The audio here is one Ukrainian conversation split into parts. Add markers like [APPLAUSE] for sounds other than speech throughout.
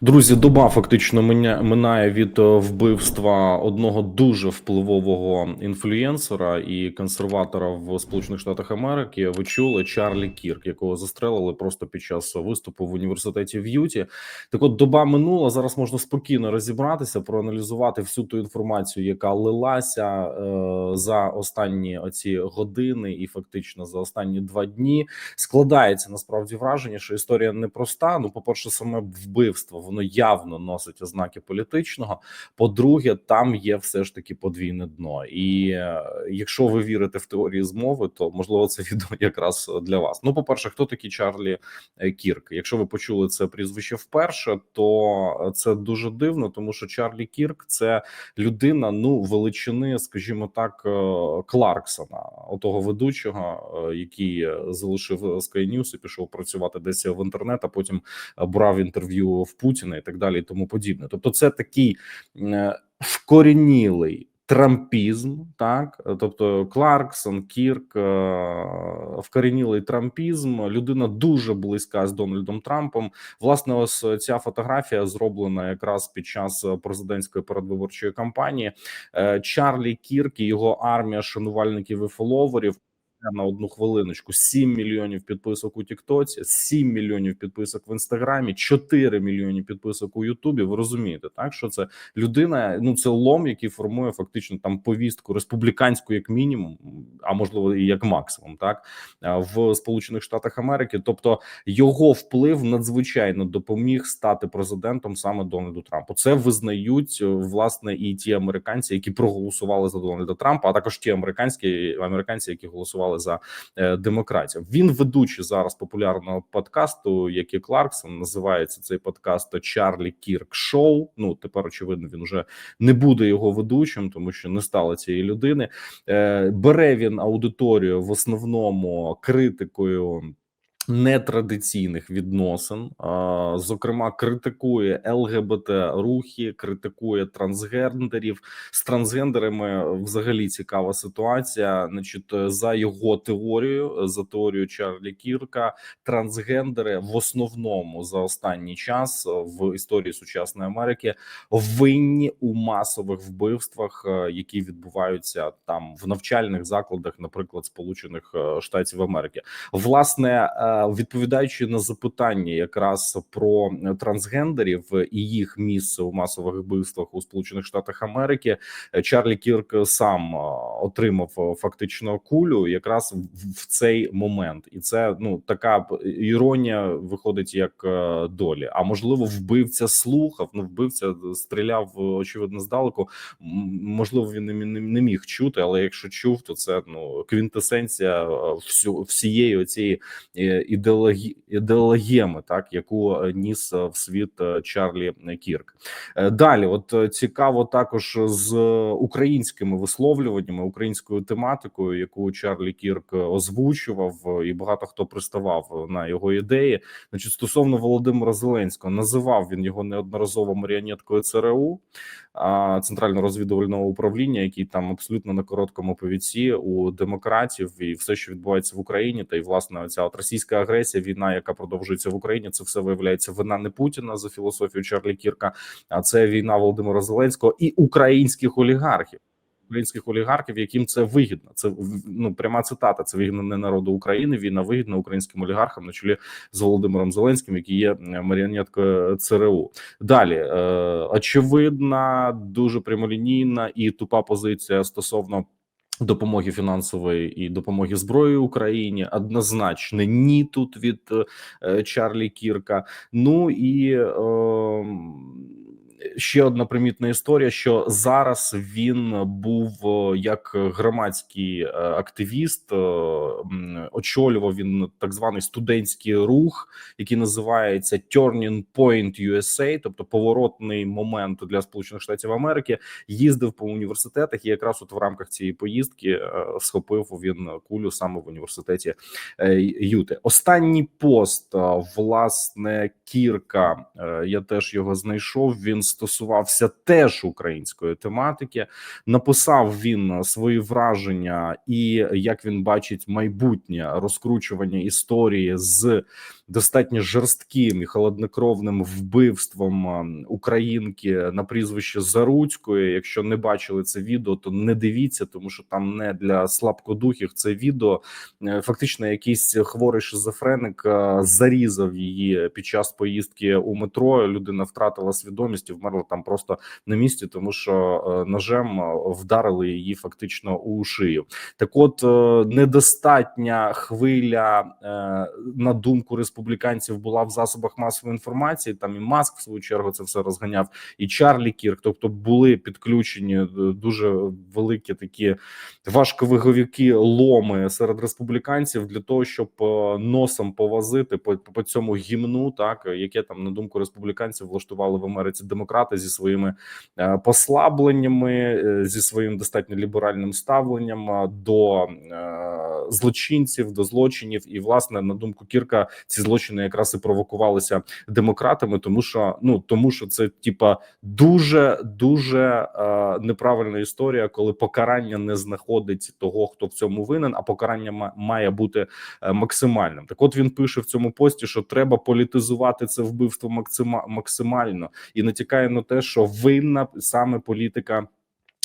Друзі, доба фактично минає від е, вбивства одного дуже впливового інфлюєнсера і консерватора в Сполучених Штатах Америки. Ви чули Чарлі Кірк, якого застрелили просто під час виступу в університеті в Юті. Так, от доба минула. Зараз можна спокійно розібратися, проаналізувати всю ту інформацію, яка лилася е, за останні оці години, і фактично за останні два дні. Складається насправді враження, що історія непроста. Ну, по перше, саме вбивство воно явно носить ознаки політичного. По-друге, там є все ж таки подвійне дно. І е, якщо ви вірите в теорії змови, то можливо це [LAUGHS] відео якраз для вас. Ну, по перше, хто такий Чарлі е, Кірк? Якщо ви почули це прізвище вперше, то це дуже дивно, тому що Чарлі Кірк це людина ну величини, скажімо так, е, Кларксона, отого ведучого, е, який е, залишив Sky News і пішов працювати десь в інтернет, а потім е, брав інтерв'ю в Путіна і так далі, і тому подібне. Тобто, це такий е, вкорінілий трампізм, так тобто Кларксон, Кірк, е, вкорінілий трампізм. Людина дуже близька з Дональдом Трампом. Власне, ось ця фотографія зроблена якраз під час президентської передвиборчої кампанії. Е, Чарлі Кірк і його армія шанувальників і фоловерів. На одну хвилиночку 7 мільйонів підписок у Тіктоці, 7 мільйонів підписок в інстаграмі, 4 мільйони підписок у Ютубі. Ви розумієте, так що це людина? Ну це лом, який формує фактично там повістку республіканську, як мінімум, а можливо і як максимум, так в Сполучених Штатах Америки. Тобто його вплив надзвичайно допоміг стати президентом саме Дональду Трампу. Це визнають власне і ті американці, які проголосували за Дональда Трампа, а також ті американські американці, які голосували за е, демократів. Він ведучий зараз популярного подкасту, як і Кларксон, називається цей подкаст Чарлі Кірк Шоу. Ну тепер очевидно він вже не буде його ведучим, тому що не стало цієї людини. Е, Бере він аудиторію в основному критикою. Нетрадиційних відносин, зокрема, критикує ЛГБТ рухи, критикує трансгендерів з трансгендерами. Взагалі цікава ситуація. Значить, за його теорією, за теорією Чарлі Кірка, трансгендери в основному за останній час в історії сучасної Америки винні у масових вбивствах, е, які відбуваються там в навчальних закладах, наприклад, Сполучених е, Штатів Америки. Власне. Е, відповідаючи на запитання якраз про трансгендерів і їх місце у масових вбивствах у Сполучених Штатах Америки, Чарлі Кірк сам е, отримав фактично кулю якраз в цей момент, і це ну така іронія виходить як е, долі. А можливо, вбивця слухав. Ну вбивця стріляв очевидно здалеку. Можливо, він не, не, міг чути, але якщо чув, то це ну квінтесенція е, всю всієї оцієї е, ідеологі ідеологеми, так яку е, ніс е, в світ е, Чарлі Кірк. Далі, от цікаво, також з українськими висловлюваннями, українською тематикою, яку Чарлі Кірк озвучував, і багато хто приставав на його ідеї. Значить, стосовно Володимира Зеленського, називав він його неодноразово маріонеткою ЦРУ центрального розвідувального управління, який там абсолютно на короткому повідці у демократів, і все, що відбувається в Україні, та й власне ця от російська агресія, війна, яка продовжується в Україні, це все виявляється вина не Путіна за філософію Чарлі Кірка, а це війна Володимира Зеленського і українських олігархів. Українських олігархів, яким це вигідно, це ну пряма цитата. Це вигідно не народу України. Війна вигідна українським олігархам на чолі з Володимиром Зеленським, який є е, маріонеткою ЦРУ. Далі е, очевидна, дуже прямолінійна і тупа позиція стосовно. Допомоги фінансової і допомоги зброї Україні однозначно ні тут від е, Чарлі Кірка. Ну і е, ще одна примітна історія: що зараз він був е, як громадський е, активіст, е, очолював він так званий студентський рух, який називається Turning Point USA, тобто поворотний момент для Сполучених Штатів Америки. Їздив по університетах, і якраз от в рамках цієї поїздки схопив він кулю саме в університеті Юти. Останній пост власне Кірка. Я теж його знайшов. Він стосувався теж української тематики. Написав він свої враження і як він бачить майбутнє розкручування історії з достатньо жорстким і холоднокровним вбивством українки на прізвище Заруцької. Якщо не бачили це відео, то не дивіться, тому що там не для слабкодухів це відео. Е, Фактично, якийсь хворий шизофреник зарізав її під час поїздки у метро. Людина втратила свідомість і вмерла там просто на місці, тому що е, ножем вдарили її фактично у шию. Так, от е, недостатня хвиля, на думку республіканців, була в засобах масової інформації. Там і маск в свою чергу це все розганяв, і Чарлі Кірк. Тобто були підключені е, дуже великі такі важковиговіки ломи серед республіканців для того, щоб е, носом повозити по, по цьому гімну, так яке там на думку республіканців влаштували в Америці демократи зі своїми е, послабленнями, зі своїм достатньо ліберальним ставленням до злочинців, до злочинів, і власне на думку Кірка, ці злочини якраз і провокувалися демократами, тому що ну тому, що це типа дуже дуже е, неправильна історія, коли покарання не знаходить того, хто в цьому винен, а покарання ма- має бути е, максимальним. Так, от він пише в цьому пості, що треба політизувати це вбивство максима- максимально і натякає на те, що винна саме політика.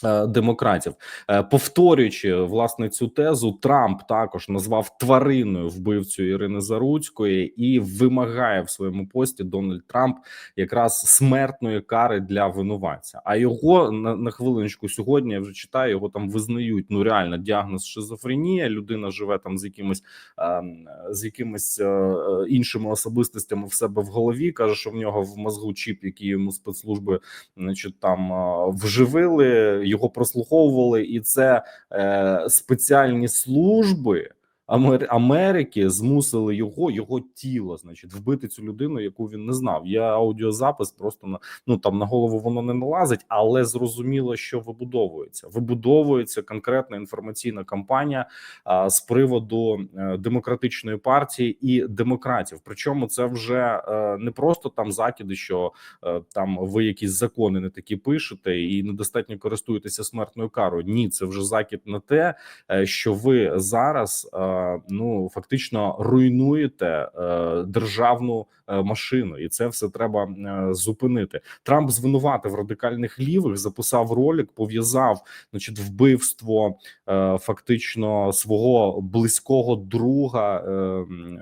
Е, Демократів, Е, повторюючи власне цю тезу, Трамп також назвав твариною вбивцю Ірини Заруцької і вимагає в своєму пості Дональд Трамп якраз смертної кари для винуватця. А його на, на хвилиночку сьогодні я вже читаю. Його там визнають ну реально діагноз шизофренія. Людина живе там з якимось ем, з якимись е, іншими особистостями в себе в голові. каже, що в нього в мозгу чіп, який йому спецслужби значить там вживили, його прослуховували, і це е, спеціальні служби. Амер- Америки змусили його, його тіло, значить, вбити цю людину, яку він не знав. Є аудіозапис, просто на ну там на голову воно не налазить, але зрозуміло, що вибудовується. Вибудовується конкретна інформаційна кампанія а, з приводу е, демократичної партії і демократів. Причому це вже е, не просто там закиди, що е, там ви якісь закони не такі пишете і недостатньо користуєтеся смертною карою. Ні, це вже закид на те, що ви зараз е, ну фактично руйнуєте е, державну е, машину, і це все треба е, зупинити. Трамп звинуватив радикальних лівих, записав ролик, пов'язав значить вбивство е, фактично свого близького друга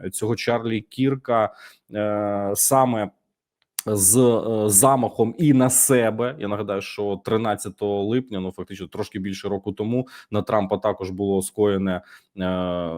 е, цього Чарлі Кірка е, саме з е, замахом і на себе. Я нагадаю, що 13 липня, ну фактично трошки більше року тому, на Трампа також було скоєне е,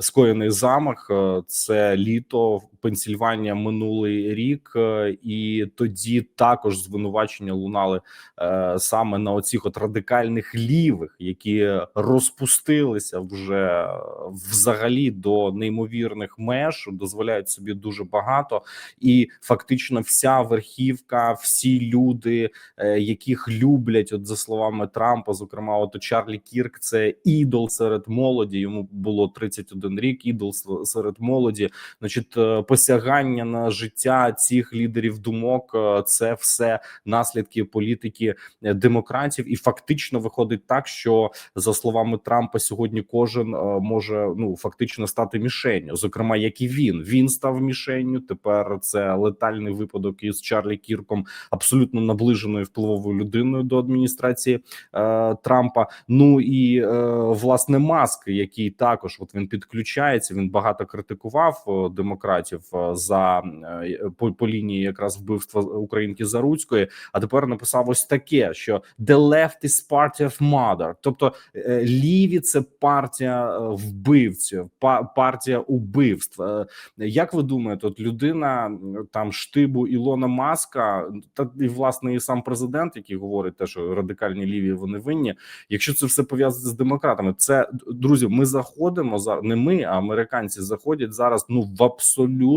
скоєний замах. Е, Це літо Пенсільванія минулий рік, е, і тоді також звинувачення лунали е, саме на оцих от радикальних лівих, які розпустилися вже взагалі до неймовірних меж, дозволяють собі дуже багато, і фактично вся верхівка, всі люди, е, яких люблять, от за словами Трампа, зокрема, от Чарлі Кірк, це ідол серед молоді. Йому було 31 рік. Ідол серед молоді. Значить, е, посягання на життя цих лідерів думок е, це все наслідки політики е, демократів, і фактично виходить так, що за словами Трампа, сьогодні кожен е, може ну фактично стати мішенню, зокрема, як і він. Він став мішенню. Тепер це летальний випадок із Чарлі Кірком, абсолютно наближеною впливовою людиною до адміністрації е, Трампа. Ну і е, власне Маск, який також от він підключається. Він багато критикував демократів за е, по, по лінії якраз вбивства українки Заруцької. А тепер написав ось таке: що the left is party of murder. тобто е, ліві це партія е, вбивців, партія убивств. Е, Як ви думаєте, от людина там штибу Ілона Маска, та і власне і сам президент, який говорить те, що радикальні ліві вони винні. Якщо це все пов'язане з демократами, це друзі. Ми заходимо за не ми, а американці заходять зараз. Ну в абсолютно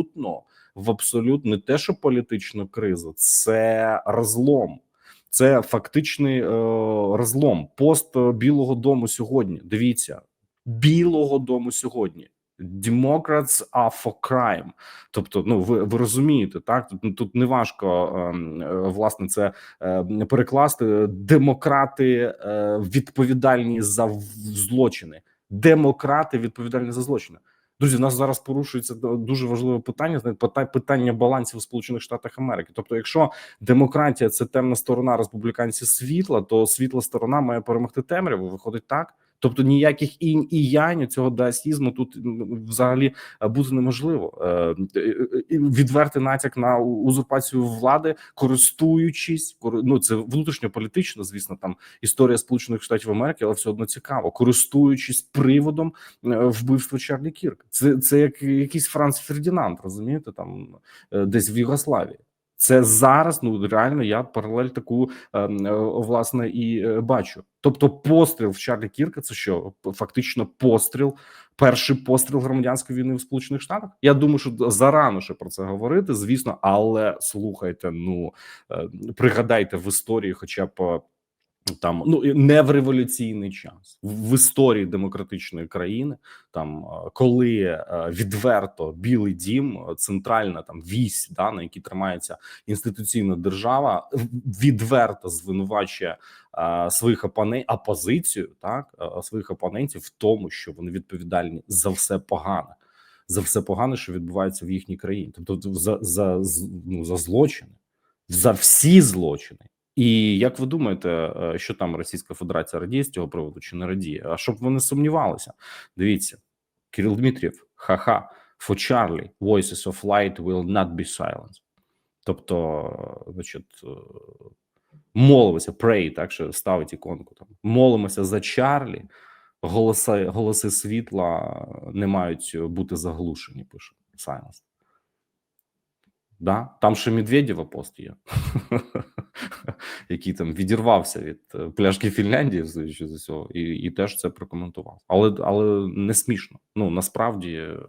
в абсолютно не те, що політичну кризу, це розлом. Це фактичний е, розлом. Пост е, Білого Дому сьогодні. Дивіться, Білого Дому сьогодні. Democrats are for crime. Тобто, ну ви, ви розумієте, так тут, тут не важко ем, е, власне це е, перекласти. Демократи відповідальні за злочини. Демократи відповідальні за злочини. Друзі, в нас зараз порушується дуже важливе питання. питання балансів у Сполучених Штатах Америки. Тобто, якщо демократія це темна сторона, республіканців світла, то світла сторона має перемогти темряву. Виходить так. Тобто ніяких інь і янь цього даасізму тут взагалі е, бути неможливо. Е, е, Відвертий натяк на узурпацію влади, користуючись кор- ну це внутрішньополітично, звісно, там історія Сполучених Штатів Америки, але все одно цікаво, користуючись приводом вбивства Чарлі Кірка. Це це як якийсь Франц Фердінанд, розумієте, там десь в Югославії. Це зараз ну реально я паралель таку е, е, власне і е, бачу. Тобто, постріл в Чарлі Кірка це що фактично постріл, перший постріл громадянської війни в Сполучених Штатах. Я думаю, що зарано ще про це говорити, звісно, але слухайте, ну е, пригадайте в історії, хоча б. Там ну не в революційний час. В історії демократичної країни, там е, коли е, відверто Білий Дім, е, центральна там вісь, да на якій тримається інституційна держава, відверто звинувачує своїх опонентів, опозицію, так своїх опонентів в тому, що вони відповідальні за все погане, за все погане, що відбувається в їхній країні, тобто за за ну, за злочини, за всі злочини. І як ви думаєте, е, що там Російська Федерація радіє з цього приводу чи не радіє? А щоб ви не сумнівалися, дивіться, Кирил Дмитрієв, ха-ха, for Charlie, voices of light will not be silenced. Тобто, е, значить, е, молимося, pray, так що ставить іконку там. Молимося за Чарлі. Голоси, голоси світла не мають бути заглушені. Пише Silence. Да? Там ще Медведєва пост є, [LAUGHS] [LAUGHS] який там відірвався від е, пляшки Фінляндії, з усього, і, і теж це прокоментував. Але але не смішно. Ну насправді е,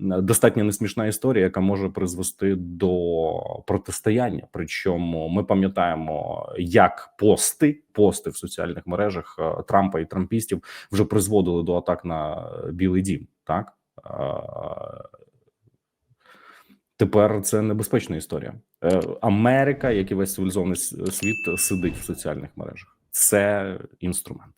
достатньо несмішна історія, яка може призвести до протистояння. Причому ми пам'ятаємо, як пости, пости в соціальних мережах е, Трампа і трампістів вже призводили до атак на Білий Дім. Так Тепер це небезпечна історія. Е, Америка, як і весь цивілізований світ, сидить в соціальних мережах. Це інструмент.